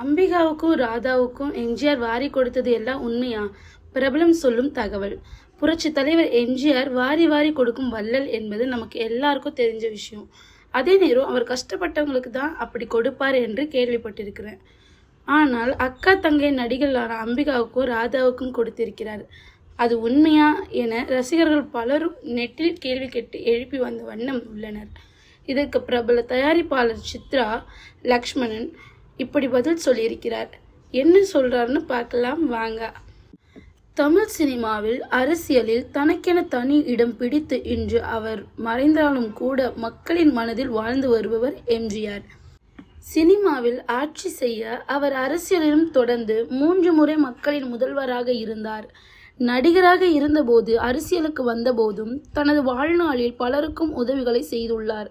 அம்பிகாவுக்கும் ராதாவுக்கும் எம்ஜிஆர் வாரி கொடுத்தது எல்லாம் உண்மையா? பிரபலம் சொல்லும் தகவல். புரட்சி தலைவர் எம்ஜிஆர் வாரி வாரி கொடுக்கும் வள்ளல் என்பது நமக்கு எல்லாருக்கும் தெரிஞ்ச விஷயம். அதே நேரம் அவர் கஷ்டப்பட்டவங்களுக்கு தான் அப்படி கொடுப்பார் என்று கேள்விப்பட்டிருக்கிறேன். ஆனால் அக்கா தங்கை நடிகர்களான அம்பிகாவுக்கும் ராதாவுக்கும் கொடுத்திருக்கிறார். அது உண்மையா என ரசிகர்கள் பலரும் நெட்டில் கேள்வி கேட்டு எழுப்பி வந்த வண்ணம் உள்ளனர். இதற்கு பிரபல தயாரிப்பாளர் சித்ரா லக்ஷ்மணன் இப்படி பதில் சொல்லியிருக்கிறார். என்ன சொல்றாருன்னு பார்க்கலாம் வாங்க. தமிழ் சினிமாவில் அரசியலில் தனக்கென தனி இடம் பிடித்து இன்று அவர் மறைந்தாலும் கூட மக்களின் மனதில் வாழ்ந்து வருபவர் எம்ஜிஆர். சினிமாவில் ஆட்சி செய்ய அவர் அரசியலிலும் தொடர்ந்து மூன்று முறை மக்களின் முதல்வராக இருந்தார். நடிகராக இருந்தபோது அரசியலுக்கு வந்தபோதும் தனது வாழ்நாளில் பலருக்கும் உதவிகளை செய்துள்ளார்.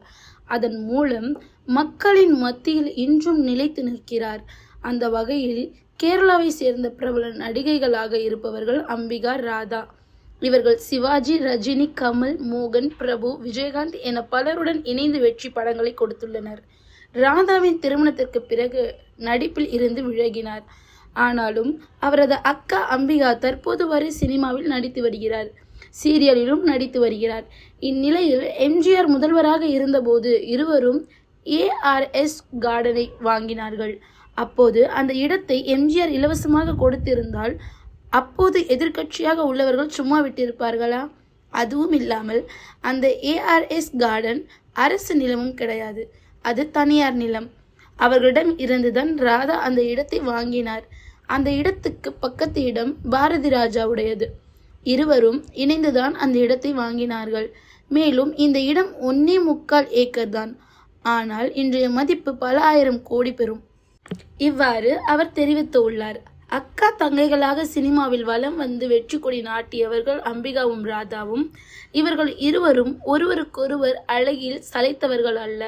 அதன் மூலம் மக்களின் மத்தியில் இன்றும் நிலைத்து நிற்கிறார். அந்த வகையில் கேரளாவை சேர்ந்த பிரபல நடிகைகளாக இருப்பவர்கள் அம்பிகா ராதா. இவர்கள் சிவாஜி ரஜினி கமல் மோகன் பிரபு விஜயகாந்த் என பலருடன் இணைந்து வெற்றி படங்களை கொடுத்துள்ளனர். ராதாவின் திருமணத்திற்கு பிறகு நடிப்பில் இருந்து விலகினார். ஆனாலும் அவரது அக்கா அம்பிகா தற்போது வரை சினிமாவில் நடித்து வருகிறார். சீரியலிலும் நடித்து வருகிறார். இந்நிலையில் எம்ஜிஆர் முதல்வராக இருந்தபோது இருவரும் ஏஆர்எஸ் கார்டனை வாங்கினார்கள். அப்போது அந்த இடத்தை எம்ஜிஆர் இலவசமாக கொடுத்திருந்தால் அப்போது எதிர்க்கட்சியாக உள்ளவர்கள் சும்மா விட்டிருப்பார்களா? அதுவும் இல்லாமல் அந்த ஏஆர்எஸ் கார்டன் அரசு நிலமும் கிடையாது. அது தனியார் நிலம். அவர்களிடம் இருந்துதான் ராதா அந்த இடத்தை வாங்கினார். அந்த இடத்துக்கு பக்கத்து இடம் பாரதி ராஜாவுடையது. இருவரும் இணைந்துதான் அந்த இடத்தை வாங்கினார்கள். மேலும் இந்த இடம் ஒன்னே முக்கால் ஏக்கர் தான். ஆனால் இன்றைய மதிப்பு பல ஆயிரம் கோடி பெறும். இவ்வாறு அவர் தெரிவித்துள்ளார் அக்கா தங்கைகளாக சினிமாவில் வலம் வந்து வெற்றி கொடி நாட்டியவர்கள் அம்பிகாவும் ராதாவும் இவர்கள் இருவரும் ஒருவருக்கொருவர் அழகில் சளைத்தவர்கள் அல்ல.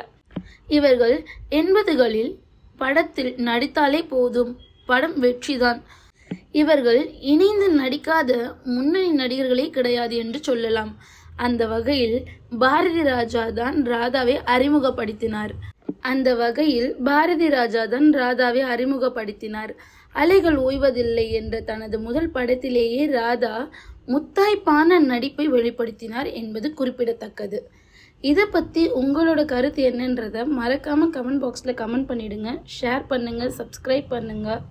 இவர்கள் எண்பதுகளில் படத்தில் நடித்தாலே போதும் படம் வெற்றிதான். இவர்கள் இணைந்து நடிக்காத முன்னணி நடிகர்களே கிடையாது என்று சொல்லலாம். அந்த வகையில் பாரதி ராஜா தான் ராதாவை அறிமுகப்படுத்தினார். அந்த வகையில் பாரதி ராஜா தான் ராதாவை அறிமுகப்படுத்தினார். அலைகள் ஓய்வதில்லை என்ற தனது முதல் படத்திலேயே ராதா முத்தாய்ப்பான நடிப்பை வெளிப்படுத்தினார் என்பது குறிப்பிடத்தக்கது. இதை பற்றி உங்களோட கருத்து என்னன்றதை மறக்காமல் கமெண்ட் பாக்ஸில் கமெண்ட் பண்ணிவிடுங்க ஷேர் பண்ணுங்கள் சப்ஸ்கிரைப் பண்ணுங்கள்